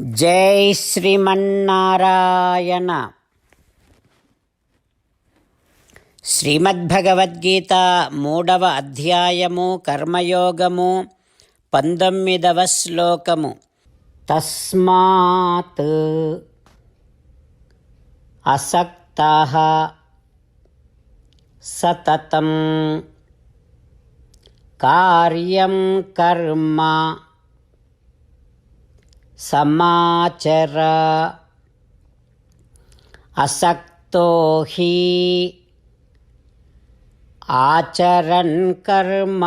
జై శ్రీమన్నారాయణ. శ్రీమద్భగవద్గీత మూడవ అధ్యాయము కర్మయోగము పంతొమ్మిదవ శ్లోకము. తస్మాత్ అసక్త సతతం. కార్యం కర్మ సమాచర అసక్తో హి ఆచరన్ కర్మ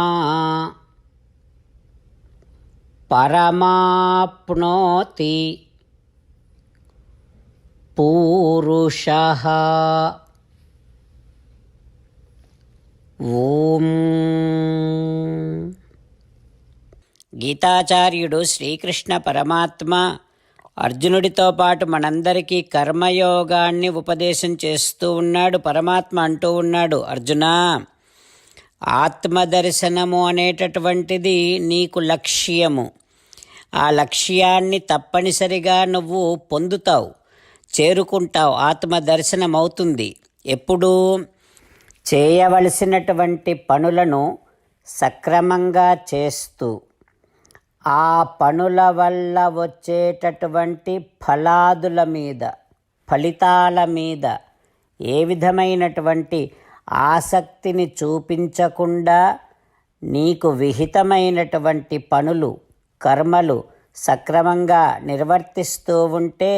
పరమాప్నోతి పూరుష ఓం గీతాచార్యుడు శ్రీకృష్ణ పరమాత్మ అర్జునుడితో పాటు మనందరికీ కర్మయోగాన్ని ఉపదేశం చేస్తూ ఉన్నాడు పరమాత్మ అంటూ ఉన్నాడు అర్జున ఆత్మదర్శనము అనేటటువంటిది నీకు లక్ష్యము. ఆ లక్ష్యాన్ని తప్పనిసరిగా నువ్వు పొందుతావు చేరుకుంటావు ఆత్మదర్శనం అవుతుంది ఎప్పుడు చేయవలసినటువంటి పనులను సక్రమంగా చేస్తూ ఆ పనుల వల్ల వచ్చేటటువంటి ఫలాదుల మీద ఫలితాల మీద ఏ విధమైనటువంటి ఆసక్తిని చూపించకుండా నీకు విహితమైనటువంటి పనులు కర్మలు సక్రమంగా నిర్వర్తిస్తూ ఉంటే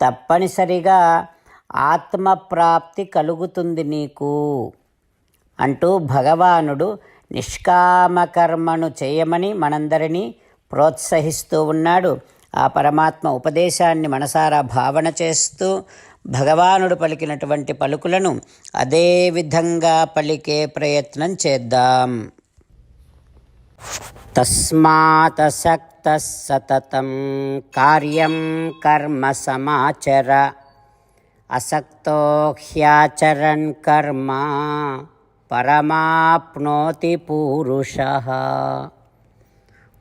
తప్పనిసరిగా ఆత్మప్రాప్తి కలుగుతుంది నీకు అంటూ భగవానుడు నిష్కామకర్మను చేయమని మనందరినీ ప్రోత్సహిస్తూ ఉన్నాడు. ఆ పరమాత్మ ఉపదేశాన్ని మనసారా భావన చేస్తూ భగవానుడు పలికినటువంటి పలుకులను అదే విధంగా పలికే ప్రయత్నం చేద్దాం. తస్మాతసక్త సతతం కార్యం కర్మ సమాచర అసక్తో హ్యాచరన్ కర్మ పరమాప్నోతి పూరుష.